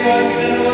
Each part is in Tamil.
இறைவாக்கினர் ஒருவர்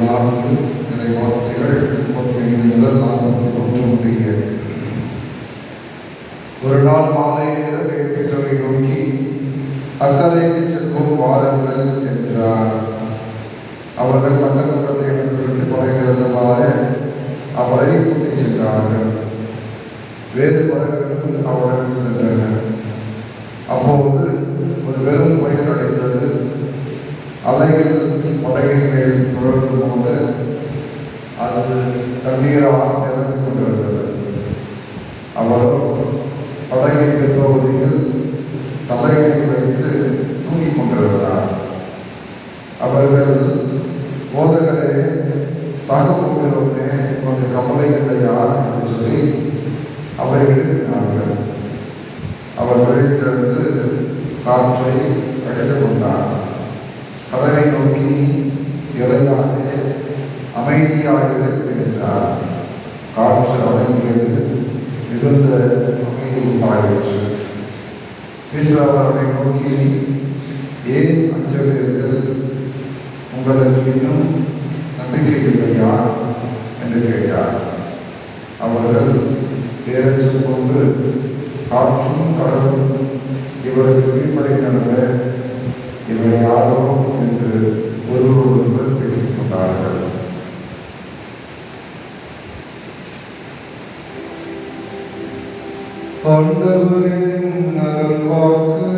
நான்கு நிலை வார்த்தைகள் முப்பத்தி ஐந்து முதல் நாற்பத்தி ஒன்று முடிய. ஒரு நாள் மாலை நேரம் இயேசுவை நோக்கி அக்கறைக்கு செல்வோம் வாருங்கள் என்றார். அவர்கள் மண்டபத்தை விட்டு கொடைகிறதுமாறு அவரை கூட்டி சென்றார்கள். வேறு படகுகளும் அவர்கள் சென்றனர். அப்போது ஒரு வெறும் புயல் அடைந்தது. அலைகள் படகின் மேல் தொடர்ந்து போது அது தண்ணீராக நிரம்பிக் கொண்டிருந்தது அவர் படகின் பிற்பகுதியில் தலையை வைத்து தூங்கிக் கொண்டிருந்தார். அவர்கள் போதகரே சாக போகிறோமே கொஞ்சம் கவலை இல்லையா என்று சொல்லி அவரை எழுப்பினார்கள். அவர் விழித்திருந்து காற்றை அடைத்து கொண்டார். கடலை நோக்கி இறையாதே அமைதியாக என்றார். காற்று அடங்கியது மிகுந்த அமைதி உண்டாயிற்று பின்பு அவரை நோக்கி ஏன் அஞ்சுகிறீர்கள்? உங்களுக்கு இன்னும் நம்பிக்கை இல்லையா? என்று கேட்டார். அவர்கள் பேரச்சு கொண்டு காற்றும் கடலும் இவருக்கு கீழ்ப்படைகின்றன இவை யாரோ? என்று ஒருவர் ஒருவர் பேசிக்கொண்டார்கள். ஆண்டவரின் அருள்வாக்கு.